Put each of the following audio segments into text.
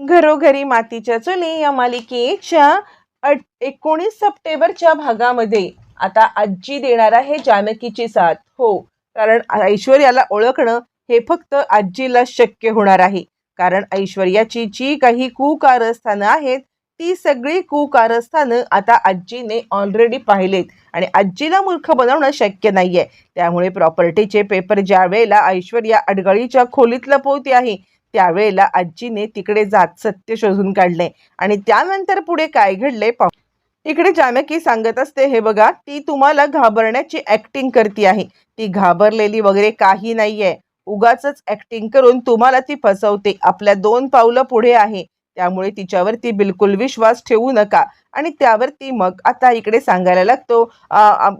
घरोघरी मातीच्या चुली या मालिकेच्या अट एकोणीस सप्टेंबरच्या भागामध्ये. आता आजी देणार आहे जानकीची साथ. हो कारण ऐश्वर्याला ओळखणं हे फक्त आजीला शक्य होणार आहे. कारण ऐश्वर्याची जी काही कुकारस्थानं आहेत ती सगळी कुकारस्थानं आता आजीने ऑलरेडी पाहिलेत. आणि आजीला मूर्ख बनवणं शक्य नाही आहे त्यामुळे प्रॉपर्टीचे पेपर ज्या वेळेला ऐश्वर्या अडगळीच्या खोलीत लपवते आहे त्यावेळेला आजीने तिकडे जात सत्य शोधून काढले आणि त्यानंतर पुढे काय घडले पाहू. इकडे जानकी सांगत असते हे बघा ती तुम्हाला घाबरण्याची ऍक्टिंग करते आहे. ती घाबरलेली वगैरे काही नाहीये. उगाच ऍक्टिंग करून तुम्हाला ती फसवते. आपल्या दोन पावलं पुढे आहे. त्यामुळे तिच्यावरती बिलकुल विश्वास ठेवू नका. आणि त्यावरती मग आता इकडे सांगायला लागतो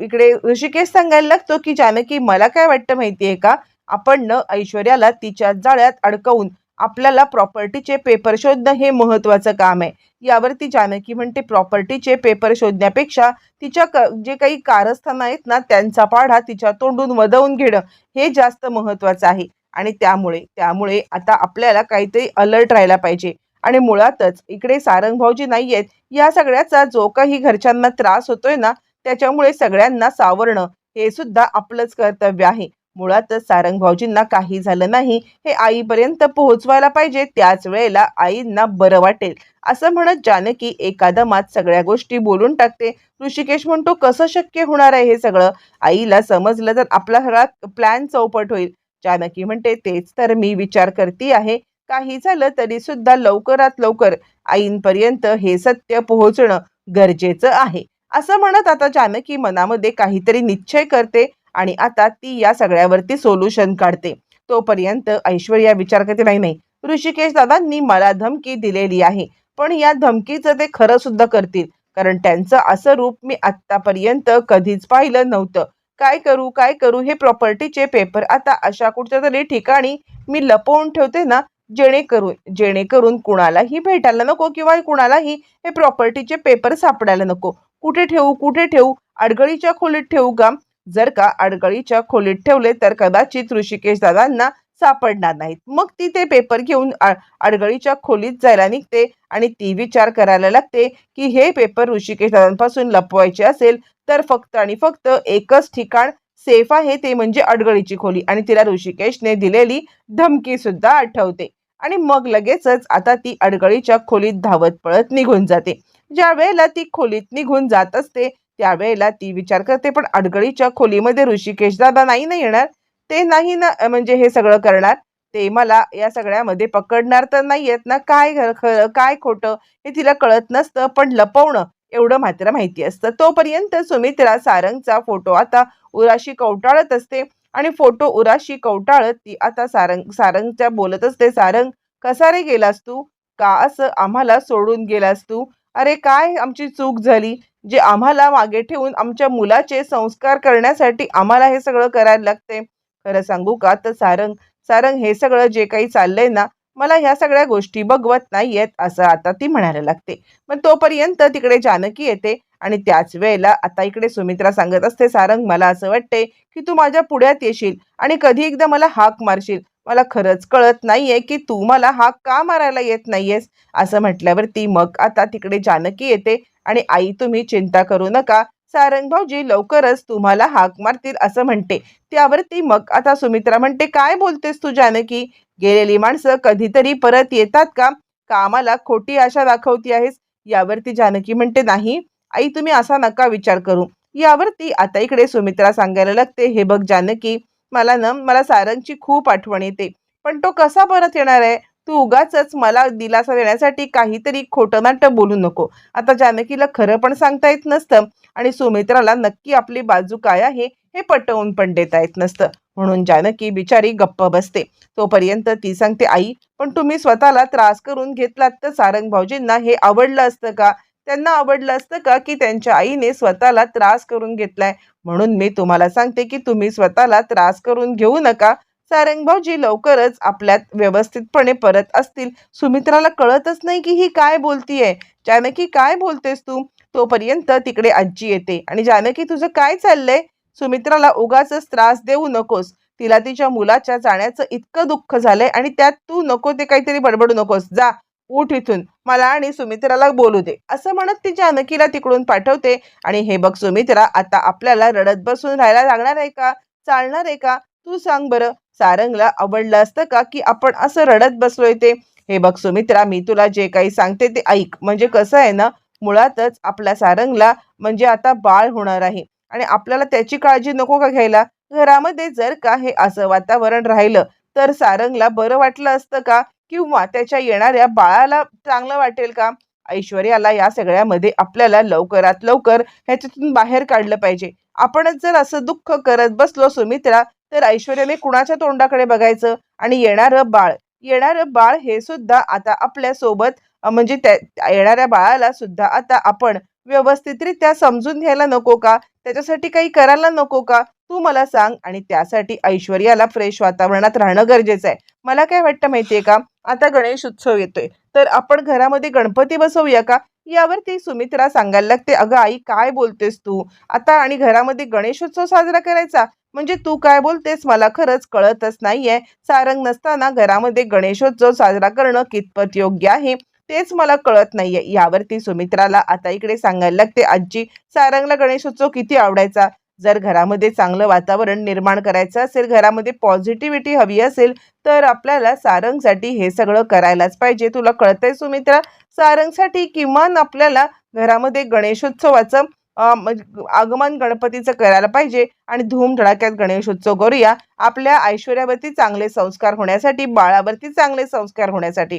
इकडे ऋषिकेश सांगायला लागतो की जानकी मला काय वाटतं माहितीये का? आपण न ऐश्वर्याला तिच्या जाळ्यात अडकवून आपल्याला प्रॉपर्टीचे पेपर शोधणं हे महत्त्वाचं काम आहे. यावरती जानकी म्हणते प्रॉपर्टीचे पेपर शोधण्यापेक्षा तिच्या क जे काही कारस्थान आहेत ना त्यांचा पाढा तिच्या तोंडून वदवून घेणं हे जास्त महत्त्वाचं आहे. आणि त्यामुळे त्यामुळे आता आपल्याला काहीतरी अलर्ट राहायला पाहिजे. आणि मुळातच इकडे सारंग भाऊजी नाही आहेत या सगळ्याचा जो काही घरच्यांना त्रास होतोय ना त्याच्यामुळे सगळ्यांना सावरणं हे सुद्धा आपलंच कर्तव्य आहे. मुळातच सारंग भाऊजींना काही झालं नाही हे आईपर्यंत पोहोचवायला पाहिजे त्याच वेळेला आईंना बरं वाटेल. असं म्हणत जानकी एकादमात सगळ्या गोष्टी बोलून टाकते. ऋषिकेश म्हणतो कसं शक्य होणार आहे हे सगळं? आईला समजलं तर आपला सगळा प्लॅन चौपट होईल. जानकी म्हणते तेच तर मी विचार करते आहे. काही झालं तरी सुद्धा लवकरात लवकर आईंपर्यंत हे सत्य पोहोचणं गरजेचं आहे. असं म्हणत आता जानकी मनामध्ये काहीतरी निश्चय करते. आणि आता ती या सगळ्यावरती सोल्युशन काढते. तोपर्यंत ऐश्वर्या विचार करते नाही नाही ऋषिकेश दादांनी मला धमकी दिलेली आहे पण या धमकीचं ते खरं सुद्धा करतील. कारण त्यांचं असं रूप मी आत्तापर्यंत कधीच पाहिलं नव्हतं. काय करू काय करू हे प्रॉपर्टीचे पेपर आता अशा कुठच्या तरी ठिकाणी मी लपवून ठेवते ना जेणेकरून जेणेकरून कुणालाही भेटायला नको किंवा कुणालाही हे प्रॉपर्टीचे पेपर सापडायला नको. कुठे ठेवू कुठे ठेवू अडगळीच्या खोलीत ठेवू का? जर का अडगळीच्या खोलीत ठेवले तर कदाचित ऋषिकेश दादांना सापडणार नाहीत. मग ती ते पेपर घेऊन अडगळीच्या खोलीत जायला निघते आणि ती विचार करायला लागते की हे पेपर ऋषिकेश दादांपासून लपवायचे असेल तर फक्त आणि फक्त एकच ठिकाण सेफ आहे ते म्हणजे अडगळीची खोली. आणि तिला ऋषिकेशने दिलेली धमकी सुद्धा आठवते. आणि मग लगेचच आता ती अडगळीच्या खोलीत धावत पळत निघून जाते. ज्या वेळेला ती खोलीत निघून जात असते त्यावेळेला ती विचार करते पण अडगळीच्या खोलीमध्ये ऋषिकेश दादा नाही ना येणार? ते नाही ना म्हणजे हे सगळं करणार? ते मला या सगळ्यामध्ये पकडणार तर नाही येत ना? काय खरं काय खोटं? हे तिला कळत नसतं पण लपवणं एवढं मात्र माहिती असतं. तोपर्यंत सुमित्रा सारंगचा फोटो आता उराशी कवटाळत असते आणि फोटो उराशी कवटाळत ती आता सारंग सारंगच्या बोलत असते सारंग कसा रे गेलास तू? का असं आम्हाला सोडून गेलास तू? अरे काय? आमची चूक झाली. जे आम्हाला मागे ठेवून आमच्या मुलाचे संस्कार करण्यासाठी आम्हाला हे सगळं करायला लागते. खरं सांगू का? तर सारंग सारंग हे सगळं जे काही चाललंय ना मला ह्या सगळ्या गोष्टी बघवत नाहीयेत असं आता ती म्हणायला लागते. पण तोपर्यंत तिकडे जानकी येते आणि त्याच वेळेला आता इकडे सुमित्रा सांगत असते सारंग मला असं वाटते की तू माझ्या पुढ्यात येशील आणि कधी एकदा मला हाक मारशील. मला खरंच कळत नाहीये की तू मला हाक का मारायला येत नाहीयेस? असं म्हटल्यावरती मग आता तिकडे जानकी येते आणि आई तुम्ही चिंता करू नका. सारंग भाऊजी लवकरच तुम्हाला हाक मारतील असं म्हणते. त्यावरती मग आता सुमित्रा म्हणते काय बोलतेस तू जानकी? गेलेली माणसं कधीतरी परत येतात का? कामाला खोटी आशा दाखवती आहेस? यावरती जानकी म्हणते नाही. आई तुम्ही असा नका विचार करू. यावरती आता इकडे सुमित्रा सांगायला लागते हे बघ जानकी मला ना मला सारंगची खूप आठवण येते. पण तो कसा परत येणार आहे? तू उगाच मला दिलासा देण्यासाठी काहीतरी खोटं नाटं बोलू नको. आता जानकीला खरं पण सांगता येत नसतं आणि सुमित्राला नक्की आपली बाजू काय आहे हे पटवून पण देता येत नसतं. म्हणून जानकी बिचारी गप्प बसते. तोपर्यंत ती सांगते आई पण तुम्ही स्वतःला त्रास करून घेतलात तर सारंग भाऊजींना हे आवडलं असतं का? त्यांना आवडलं असतं का की त्यांच्या आईने स्वतःला त्रास करून घेतलाय? म्हणून मी तुम्हाला सांगते की तुम्ही स्वतःला त्रास करून घेऊ नका. सारंग भाऊजी लवकरच आपल्यात व्यवस्थितपणे परत असतील. सुमित्राला कळतच नाही की ही काय बोलतीये. जानकी काय बोलतेस तू? तोपर्यंत तिकडे आजी येते. आणि जानकी तुझं काय चाललंय? सुमित्राला उगाच त्रास देऊ नकोस. तिला तिच्या मुलाच्या जाण्याचं इतकं दुःख झालंय आणि त्यात तू नको ते काहीतरी बडबडू नकोस. जा. उठ इथून. मला आणि सुमित्राला बोलू दे. असं म्हणत ती जानकीला तिकडून पाठवते. आणि हे बघ सुमित्रा आता आपल्याला रडत बसून राहायला लागणार आहे का? चालणार आहे का? तू सांग बरं. सारंगला आवडलं असतं का की आपण असं रडत बसलोय ते? हे बघ सुमित्रा मी तुला जे काही सांगते ते ऐक. म्हणजे कसं आहे ना मुळातच आपल्या सारंगला म्हणजे आता बाळ होणार आहे. आणि आपल्याला त्याची काळजी नको का घ्यायला? घरामध्ये जर का हे असं वातावरण राहिलं तर सारंगला बरं वाटलं असतं का? किंवा त्याच्या येणाऱ्या बाळाला चांगलं वाटेल का? ऐश्वर्याला या सगळ्यामध्ये आपल्याला लवकरात लवकर ह्याच्यातून बाहेर काढलं पाहिजे. आपणच जर असं दुःख करत बसलो सुमित्रा तर ऐश्वर्याने कुणाच्या तोंडाकडे बघायचं? आणि येणारं बाळ येणारं बाळ हे सुद्धा आता आपल्यासोबत म्हणजे त्या येणाऱ्या बाळाला सुद्धा आता आपण व्यवस्थितरित्या समजून घ्यायला नको का? त्याच्यासाठी काही करायला नको का? तू मला सांग आणि त्यासाठी ऐश्वर्याला फ्रेश वातावरणात राहणं गरजेचं आहे. मला काय वाटतं माहितीये का? आता गणेश उत्सव येतोय. तर आपण घरामध्ये गणपती बसवूया का? यावरती सुमित्रा सांगायला लागते अगं आई काय बोलतेस तू? आता आणि घरामध्ये गणेशोत्सव साजरा करायचा? म्हणजे तू काय बोलतेस? मला खरंच कळतच नाहीये. सारंग नसताना घरामध्ये गणेशोत्सव साजरा करणं कितपत योग्य आहे? तेच मला कळत नाहीये. यावरती सुमित्राला आता इकडे सांगायला लागते आजी सारंगला गणेशोत्सव किती आवडायचा? जर घरामध्ये चांगलं वातावरण निर्माण करायचं असेल घरामध्ये पॉझिटिव्हिटी हवी असेल तर आपल्याला सारंगसाठी हे सगळं करायलाच पाहिजे. तुला कळतंय सुमित्रा? सारंगसाठी किमान आपल्याला घरामध्ये गणेशोत्सवाचं म्हणजे आगमन गणपतीचं करायला पाहिजे आणि धूमधडाक्यात गणेशोत्सव करूया. आपल्या ऐश्वर्यावरती चांगले संस्कार होण्यासाठी बाळावरती चांगले संस्कार होण्यासाठी.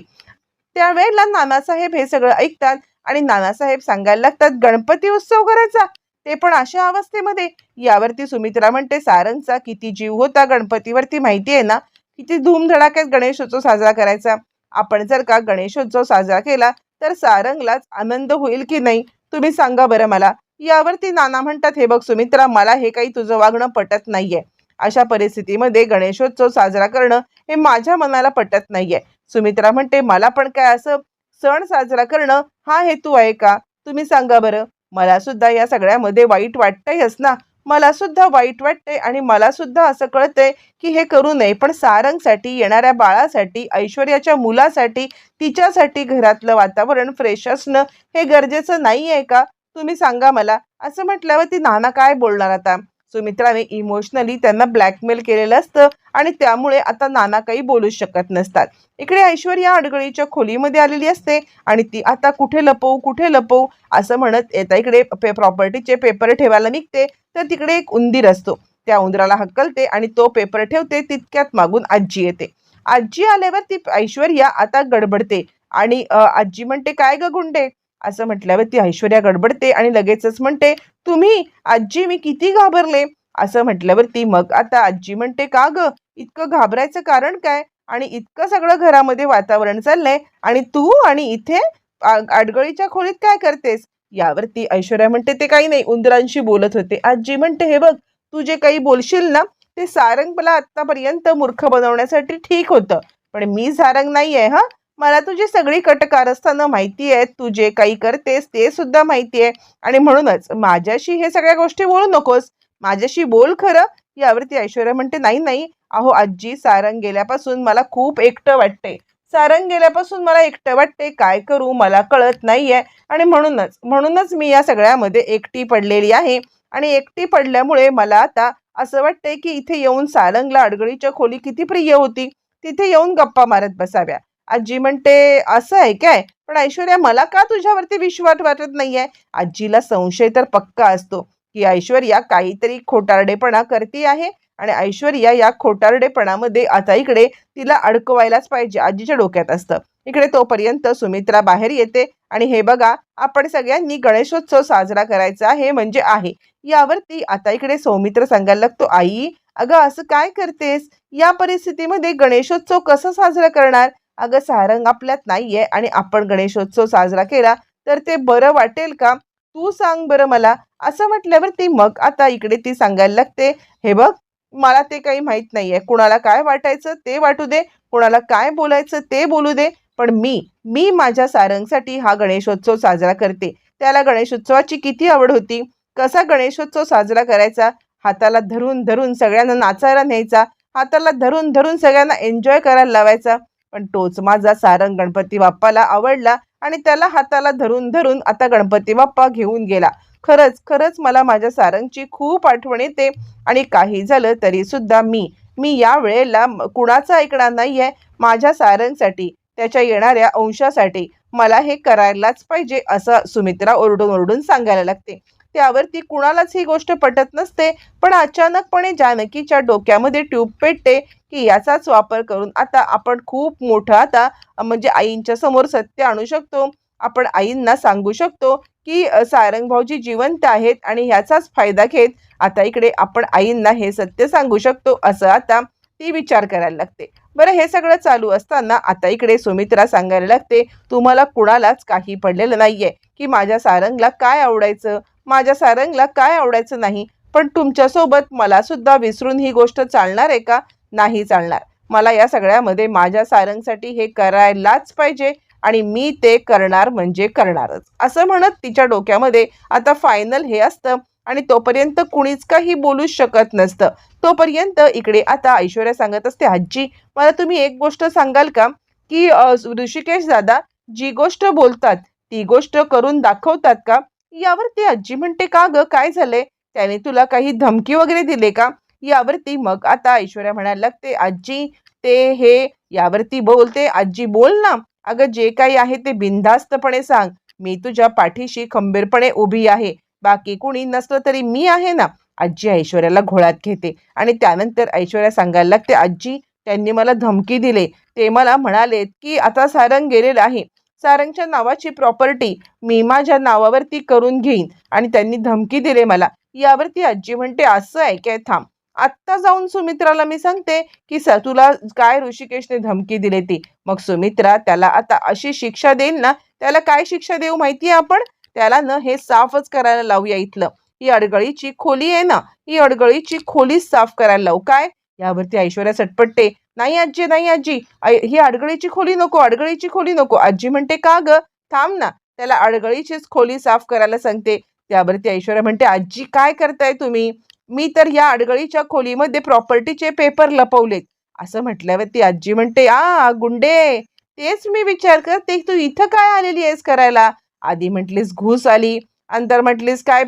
त्यावेळेला नानासाहेब हे सगळं ऐकतात आणि नानासाहेब सांगायला लागतात गणपती उत्सव करायचा. ते पण अशा अवस्थेमध्ये. यावरती सुमित्रा म्हणते सारंगचा किती जीव होता गणपतीवरती माहिती आहे ना? किती धूमधडाक्यात गणेशोत्सव साजरा करायचा? आपण जर का गणेशोत्सव साजरा केला तर सारंगलाच आनंद होईल की नाही? तुम्ही सांगा बरं मला. यावरती नाना म्हणतात हे बघ सुमित्रा मला हे काही तुझं वागणं पटत नाहीये. अशा परिस्थितीमध्ये गणेशोत्सव साजरा करणं हे माझ्या मनाला पटत नाहीये. सुमित्रा म्हणते मला पण काय असं सण साजरा करणं हा हेतू आहे का? तुम्ही सांगा बरं. मला सुद्धा या सगळ्यामध्ये वाईट वाटतंयच ना? मला सुद्धा वाईट वाटतंय आणि मला सुद्धा असं कळतंय की हे करू नये. पण सारंगसाठी येणाऱ्या बाळासाठी ऐश्वर्याच्या मुलासाठी तिच्यासाठी घरातलं वातावरण फ्रेश असणं हे गरजेचं नाही आहे का? तुम्ही सांगा मला. असं म्हटल्यावर ती नाना काय बोलणार आता? सुमित्राने इमोशनली त्यांना ब्लॅकमेल केलेलं असतं आणि त्यामुळे आता नाना काही बोलू शकत नसतात. इकडे ऐश्वर्या अडगळीच्या खोलीमध्ये आलेली असते आणि ती आता कुठे लपवू कुठे लपवू असं म्हणत येता. इकडे पे प्रॉपर्टीचे पेपर ठेवायला निघते तर तिकडे एक उंदीर असतो. त्या उंदराला हक्कलते आणि तो पेपर ठेवते तितक्यात मागून आजी येते. आजी आल्यावर ती ऐश्वर्या आता गडबडते आणि आजी म्हणते काय ग गुंडे? असं म्हटल्यावर ती ऐश्वर्या गडबडते आणि लगेचच म्हणते तुम्ही आजी मी किती घाबरले. असं म्हटल्यावर ती मग आता आजी म्हणते का ग? इतकं घाबरायचं कारण काय? आणि इतकं सगळं घरामध्ये वातावरण चाललंय आणि तू आणि इथे आ- आडगळीच्या खोलीत काय करतेस? यावरती ऐश्वर्या म्हणते ते काही नाही. उंदरांशी बोलत होते. आजी म्हणते हे बघ तू जे काही बोलशील ना ते सारंग मला आतापर्यंत मूर्ख बनवण्यासाठी ठीक होतं. पण मी सारंग नाही आहे हा? मला तुझी सगळी कटकारस्थानं माहिती आहेत तू जे काही करतेस ते सुद्धा माहिती आहे. आणि म्हणूनच माझ्याशी हे सगळ्या गोष्टी बोलू नकोस. माझ्याशी बोल खरं. यावरती ऐश्वर्या म्हणते नाही नाही. अहो आजी सारंग गेल्यापासून मला खूप एकटं वाटते सारंग गेल्यापासून मला एकटं वाटते काय करू? मला कळत नाहीये. आणि म्हणूनच म्हणूनच मी या सगळ्यामध्ये एकटी पडलेली आहे. आणि एकटी पडल्यामुळे मला आता असं वाटतंय की इथे येऊन सारंगला अडगळीच्या खोली किती प्रिय होती. तिथे येऊन गप्पा मारत बसाव्या. आजी म्हणते असं आहे काय? पण ऐश्वर्या मला का तुझ्यावरती विश्वास वाटत नाहीये? आजीला संशय तर पक्का असतो की ऐश्वर्या काहीतरी खोटारडेपणा करते आहे आणि ऐश्वर्या या खोटारडेपणामध्ये आता इकडे तिला अडकवायलाच पाहिजे आजीच्या डोक्यात असतं. इकडे तोपर्यंत सुमित्रा बाहेर येते आणि हे बघा आपण सगळ्यांनी गणेशोत्सव साजरा करायचा आहे म्हणजे आहे. यावरती आता इकडे सौमित्र सांगायला लागतो आई अगं असं काय करतेस? या परिस्थितीमध्ये गणेशोत्सव कसं साजरा करणार? अगं सारंग आपल्यात नाहीये आणि आपण गणेशोत्सव साजरा केला तर ते बरं वाटेल का? तू सांग बरं मला. असं म्हटल्यावर ती मग आता इकडे ती सांगायला लागते. हे बघ मला ते काही माहीत नाहीये. कुणाला काय वाटायचं ते वाटू दे. कुणाला काय बोलायचं ते बोलू दे. पण मी मी माझ्या सारंगसाठी हा गणेशोत्सव साजरा करते. त्याला गणेशोत्सवाची किती आवड होती. कसा गणेशोत्सव साजरा करायचा? हाताला धरून धरून सगळ्यांना नाचायला न्यायचा. हाताला धरून धरून सगळ्यांना एन्जॉय करायला लावायचा. पण तोच माझा सारंग गणपती बाप्पाला आवडला आणि त्याला हाताला धरून धरून आता गणपती बाप्पा घेऊन गेला. खरंच खरंच मला माझ्या सारंगची खूप आठवण येते आणि काही झालं तरी सुद्धा मी मी या वेळेला कुणाचं ऐकणार नाहीये? माझ्या सारंगसाठी त्याच्या येणाऱ्या अंशासाठी मला हे करायलाच पाहिजे असं सुमित्रा ओरडून ओरडून सांगायला लागते. त्यावर ती कुणालाच ही गोष्ट पटत नसते. पण अचानकपणे जानकीच्या डोक्यामध्ये ट्यूब पेटते की याचाच वापर करून आता आपण खूप मोठं आता म्हणजे आईंच्या समोर सत्य आणू शकतो. आपण आईंना सांगू शकतो की अ, सारंग भाऊजी जिवंत आहेत आणि ह्याचाच फायदा घेत आता इकडे आपण आईंना हे सत्य सांगू शकतो असं आता ती विचार करायला लागते. बरं हे सगळं चालू असताना आता इकडे सुमित्रा सांगायला लागते तुम्हाला कुणालाच काही पडलेलं नाहीये. की माझ्या सारंगला काय आवडायचं? माझ्या सारंगला काय आवडायचं नाही? पण तुमच्यासोबत मला सुद्धा विसरून ही गोष्ट चालणार आहे का? नाही चालणार. मला या सगळ्यामध्ये माझ्या सारंगसाठी हे करायलाच पाहिजे आणि मी ते करणार म्हणजे करणारच. असं म्हणत तिच्या डोक्यामध्ये आता फायनल हे असतं आणि तोपर्यंत कुणीच काही बोलूच शकत नसतं. तोपर्यंत इकडे आता ऐश्वर्या सांगत असते आजी मला तुम्ही एक गोष्ट सांगाल का? की ऋषिकेश दादा जी गोष्ट बोलतात ती गोष्ट करून दाखवतात का? यावरती आजी म्हणते का ग? काय झाले त्याने तुला काही धमकी वगैरे दिले का? यावरती मग आता ऐश्वर्या म्हणायला लागते आजी ते हे यावरती बोलते. आजी बोल ना. अगं जे काही आहे ते बिनधास्तपणे सांग. मी तुझ्या पाठीशी खंबीरपणे उभी आहे. बाकी कुणी नसलं तरी मी आहे ना. आजी ऐश्वर्याला घोळात घेते आणि त्यानंतर ऐश्वर्या सांगायला लागते आजी त्यांनी मला धमकी दिले. ते मला म्हणाले की आता सारंग गेलेलं आहे. सारंगच्या नावाची प्रॉपर्टी मी माझ्या नावावरती करून घेईन आणि त्यांनी धमकी दिली मला. यावरती आजी म्हणते असं आहे काय? थांब. आत्ता जाऊन सुमित्राला मी सांगते की स तुला काय ऋषिकेशने धमकी दिली ती. मग सुमित्रा त्याला आता अशी शिक्षा देईल ना त्याला काय शिक्षा देऊ माहितीये आपण? त्याला न हे साफच करायला लावूया इथलं. ही अडगळीची खोली आहे ना ही अडगळीची खोली साफ करायला लावू. काय? यावरती ऐश्वर्या सटपटते. नाही आजी नाही आजी ही अडगळीची खोली नको अडगळीची खोली नको. आजी म्हणते का ग? थांब ना. त्याला अडगळीचीच खोली साफ करायला सांगते. त्यावर ती ऐश्वर्या म्हणते आजी काय करताय तुम्ही? मी तर या अडगळीच्या खोलीमध्ये प्रॉपर्टीचे पेपर लपवलेत. असं म्हटल्यावर ती आजी म्हणते आ गुंडे तेच मी विचार करते तू इथं काय आलेली आहेस करायला? आधी म्हटलीस घूस आली. अंतर म्हटलीस काय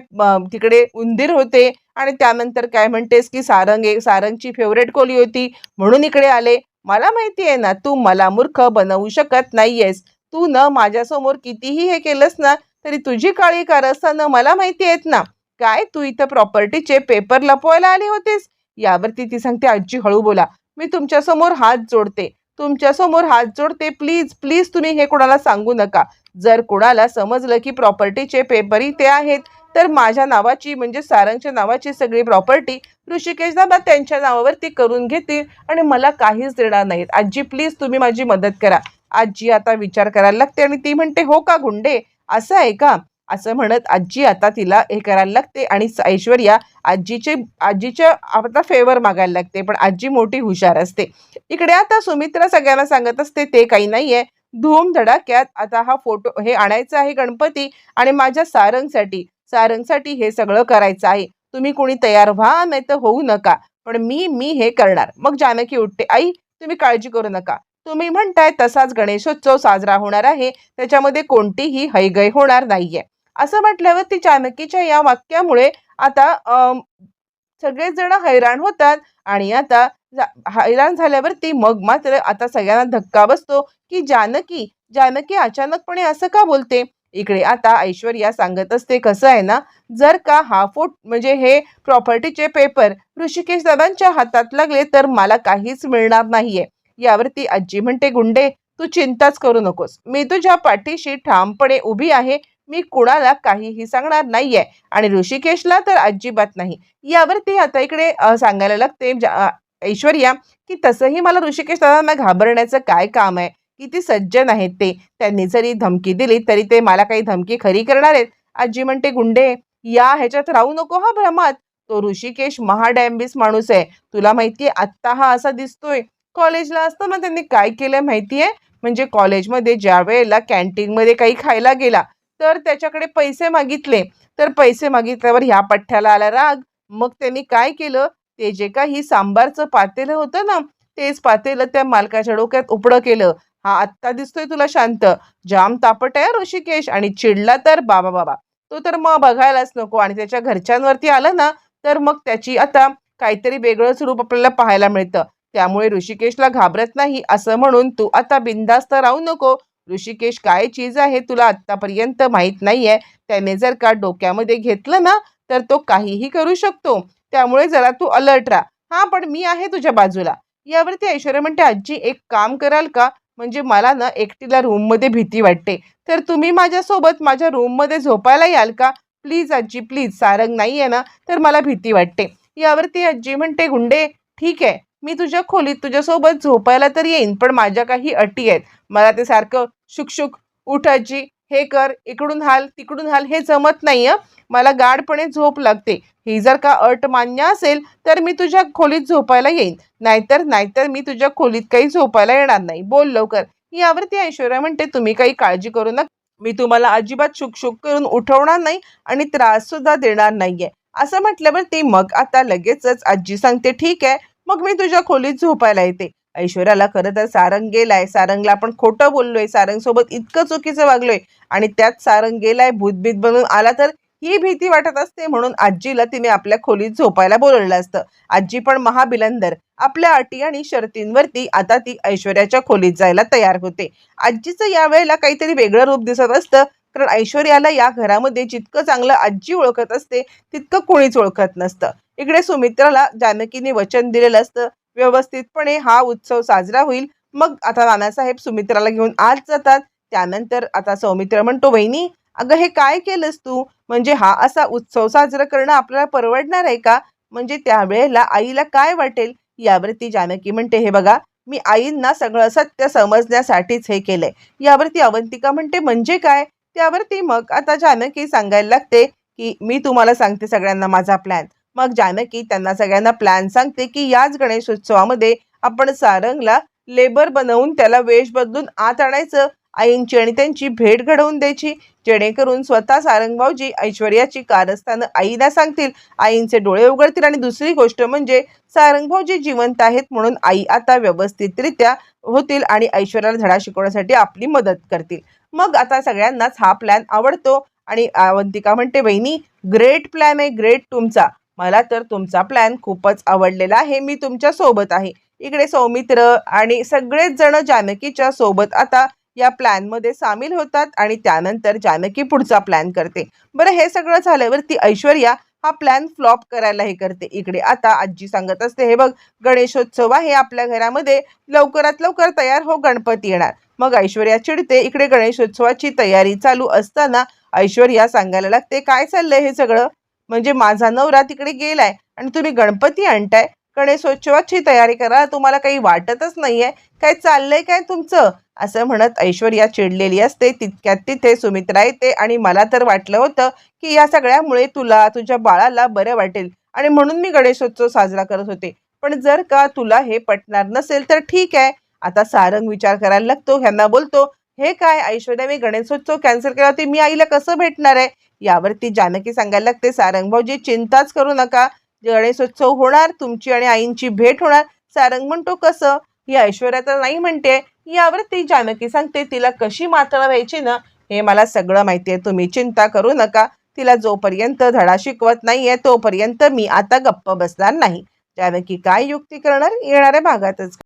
तिकडे उंदीर होते. आणि त्यानंतर काय म्हणतेस की सारंग एक सारंगची फेवरेट कोली होती. म्हणून इकडे आले. मला माहिती आहे ना तू मला मूर्ख बनवू शकत नाहीयेस. तू न माझ्यासमोर कितीही हे केलंस ना तरी तुझी काळी कारस्थानं मला माहिती आहेत ना. काय तू इथं प्रॉपर्टीचे पेपर लपवायला आले होतेस? यावरती ती सांगते आजी हळू बोला. मी तुमच्यासमोर हात जोडते. तुमच्यासमोर हात जोडते. प्लीज प्लीज तुम्ही हे कोणाला सांगू नका. जर कोणाला समजलं की प्रॉपर्टीचे पेपरही ते आहेत तर माझ्या नावाची म्हणजे सारंगच्या नावाची सगळी प्रॉपर्टी ऋषिकेश दादा त्यांच्या नावावरती करून घेतील आणि मला काहीच देणार नाहीत. आजी प्लीज तुम्ही माझी मदत करा. आजी आता विचार करायला लागते आणि ती म्हणते हो का गुंडे? असं आहे का? असं म्हणत आजी आता तिला हे करायला लागते आणि ऐश्वर्या आजीचे आजीच्या आता फेवर मागायला लागते पण आजी मोठी हुशार असते. इकडे आता सुमित्रा सगळ्यांना सांगत असते ते काही नाही आहे धूम धडाक्यात आता हा फोटो हे आणायचं आहे गणपती आणि माझ्या सारंगसाठी. सारंगसाठी हे सगळं करायचं आहे. तुम्ही कोणी तयार व्हा नाही तर होऊ नका. पण मी मी हे करणार. मग जानकी उठते आई तुम्ही काळजी करू नका. तुम्ही म्हणताय तसाच गणेशोत्सव साजरा होणार आहे. त्याच्यामध्ये कोणतीही हैगय होणार नाहीये. असं म्हटल्यावर ती जानकीच्या या वाक्यामुळे आता सगळेजण हैराण होतात आणि आता जा- हैराण झाल्यावरती मग मात्र आता सगळ्यांना धक्का बसतो की जानकी जानकी अचानकपणे असं का बोलते? इकडे. आता ऐश्वर्या सांगत असते कसं आहे ना जर का हा फोट म्हणजे हे प्रॉपर्टीचे पेपर ऋषिकेश दादांच्या हातात लागले तर मला काहीच मिळणार नाहीये. यावरती आजी म्हणते गुंडे तू चिंताच करू नकोस. मी तुझ्या पाठीशी ठामपणे उभी आहे. मी कुणाला काहीही सांगणार नाहीये. आणि ऋषिकेशला तर अजिबात नाही. यावरती आता इकडे सांगायला लागते ऐश्वर्या की तसंही मला ऋषिकेश दादांना घाबरण्याचं काय काम आहे? किती सज्जन आहेत ते. त्यांनी जरी धमकी दिली तरी ते मला काही धमकी खरी करणार आहेत. आजी म्हणते गुंडे या ह्याच्यात राहू नको हा भ्रमात. तो ऋषिकेश महाडॅम्बिस माणूस आहे. तुला माहितीये आत्ता हा असा दिसतोय. कॉलेजला असताना त्यांनी काय केलंय माहितीये? म्हणजे कॉलेजमध्ये ज्या वेळेला कॅन्टीनमध्ये काही खायला गेला तर त्याच्याकडे पैसे मागितले. तर पैसे मागितल्यावर ह्या पठ्ठ्याला आला राग. मग त्यांनी काय केलं? ते जे काही सांबारचं पातेलं होतं ना तेच पातेलं त्या मालकाच्या डोक्यात उपडं केलं. हा आत्ता दिसतोय तुला शांत. जाम तापट आहे ऋषिकेश आणि चिडला तर बाबा बाबा. तो तर मग बघायलाच नको आणि त्याच्या घरच्यांवरती आलं ना तर मग त्याची आता काहीतरी वेगळंच रूप आपल्याला पाहायला मिळतं. त्यामुळे ऋषिकेशला घाबरत नाही असं म्हणून तू आता बिंदास्त राहू नको. ऋषिकेश काय चीज आहे तुला आत्तापर्यंत माहीत नाहीये. त्याने जर का डोक्यामध्ये घेतलं ना तर तो काहीही करू शकतो. त्यामुळे जरा तू अलर्ट राहा. हा पण मी आहे तुझ्या बाजूला. यावरती ऐश्वर्या म्हणते आजी एक काम कराल का? म्हणजे मला ना एकटीला रूममध्ये भीती वाटते. तर तुम्ही माझ्यासोबत माझ्या रूममध्ये झोपायला याल का? प्लीज आजी प्लीज सारंग नाही आहे ना तर मला भीती वाटते. यावरती आजी म्हणते गुंडे ठीक आहे. मी तुझ्या खोलीत तुझ्यासोबत झोपायला तर येईन पण माझ्या काही अटी आहेत. मला ते सारखं शुकशुक उठ आजी हे कर इकडून हाल तिकडून हाल हे जमत नाही मला गाढपणे झोप लागते. ही जर का अट मान्य असेल तर मी तुझ्या खोलीत झोपायला येईन. नाहीतर नाहीतर मी तुझ्या खोलीत काही झोपायला येणार नाही. बोल लवकर. यावरती ऐश्वर्या म्हणते तुम्ही काही काळजी करू नका. मी तुम्हाला अजिबात शुकशुक करून उठवणार नाही आणि त्रास सुद्धा देणार नाहीये. असं म्हटल्यावर ती मग आता लगेचच आजी सांगते ठीक आहे. मग मी तुझ्या खोलीत झोपायला येते. ऐश्वर्याला खरं तर सारंग गेलाय सारंगला आपण खोटं बोललोय. सारंग सोबत इतकं चुकीचं वागलोय. आणि त्यात सारंग गेलाय भूतभीत बनून आला तर ही भीती वाटत असते म्हणून आजीला तिने आपल्या खोलीत झोपायला बोलवलं असतं. आजी पण महाबिलंदर. आपल्या अटी आणि शर्तींवरती आता ती ऐश्वर्याच्या खोलीत जायला तयार होते. आजीचं यावेळेला काहीतरी वेगळं रूप दिसत असतं. कारण ऐश्वर्याला या घरामध्ये जितकं चांगलं आजी ओळखत असते तितकं कोणीच ओळखत नसतं. इकडे सुमित्राला जानकीने वचन दिलेलं असतं. व्यवस्थितपणे हा उत्सव साजरा होईल. मग आता नानासाहेब सुमित्राला घेऊन आज जातात. त्यानंतर आता सौमित्र म्हणतो वहिनी अगं हे काय केलंस तू? म्हणजे हा असा उत्सव साजरा करणं आपल्याला परवडणार आहे का? म्हणजे त्यावेळेला आईला काय वाटेल? यावरती जानकी म्हणते हे बघा मी आईंना सगळं सत्य समजण्यासाठीच हे केलंय. यावरती अवंतिका म्हणते म्हणजे काय? त्यावरती मग आता जानकी सांगायला लागते की मी तुम्हाला सांगते सगळ्यांना माझा प्लॅन मग जानकी त्यांना सगळ्यांना प्लॅन सांगते की याच गणेशोत्सवामध्ये आपण सारंगला लेबर बनवून त्याला वेश बदलून आत आणायचं. आईंची आणि त्यांची भेट घडवून द्यायची. जेणेकरून स्वतः सारंगभाऊजी ऐश्वर्याची कारस्थानं आईला सांगतील. आईंचे डोळे उघडतील आणि दुसरी गोष्ट म्हणजे सारंगभाऊजी जिवंत आहेत म्हणून आई आता व्यवस्थितरित्या होतील आणि ऐश्वर्याला धडा शिकवण्यासाठी आपली मदत करतील. मग आता सगळ्यांनाच हा प्लॅन आवडतो. आणि अवंतिका म्हणते बहिणी ग्रेट प्लॅन आहे ग्रेट तुमचा. मला तर तुमचा प्लॅन खूपच आवडलेला आहे. मी तुमच्यासोबत आहे. इकडे सौमित्र आणि सगळेच जण जानकीच्या सोबत आता या प्लॅनमध्ये सामील होतात आणि त्यानंतर जानकी पुढचा प्लॅन करते. बरं हे सगळं झाल्यावरती ऐश्वर्या हा प्लॅन फ्लॉप करायला हे करते. इकडे आता आजी सांगत असते हे बघ गणेशोत्सव आहे आपल्या घरामध्ये. लवकरात लवकर तयार हो गणपती येणार. मग ऐश्वर्या चिडते. इकडे गणेशोत्सवाची तयारी चालू असताना ऐश्वर्या सांगायला लागते काय चाललंय हे सगळं? म्हणजे माझा नवरा तिकडे गेलाय आणि तुम्ही गणपती आणताय. गणेशोत्सवाची तयारी करा तुम्हाला काही वाटतच नाहीये. काय चाललंय काय तुमचं? असं म्हणत ऐश्वर्या चिडलेली असते. तितक्यात तिथे सुमित्रा येते आणि मला तर वाटलं होतं की या सगळ्यामुळे तुला तुझ्या बाळाला बरं वाटेल आणि म्हणून मी गणेशोत्सव साजरा करत होते. पण जर का तुला हे पटणार नसेल तर ठीक आहे. आता सारंग विचार करायला लागतो ह्यांना बोलतो हे काय ऐश्वर्या मी गणेशोत्सव कॅन्सल केला होते मी आईला कसं भेटणार आहे? यावरती जानकी सांगायला लागते सारंग भाऊजी चिंताच करू नका. गणेशोत्सव होणार तुमची आणि आईंची भेट होणार. सारंग म्हणतो कसं? ही ऐश्वर्या तर नाही म्हणते. यावरती जानकी सांगते तिला कशी मात्र व्हायची ना हे मला सगळं माहिती आहे. तुम्ही चिंता करू नका. तिला जोपर्यंत धडा शिकवत नाहीये तोपर्यंत मी आता गप्प बसणार नाही. जानकी काय युक्ती करणार? येणाऱ्या भागातच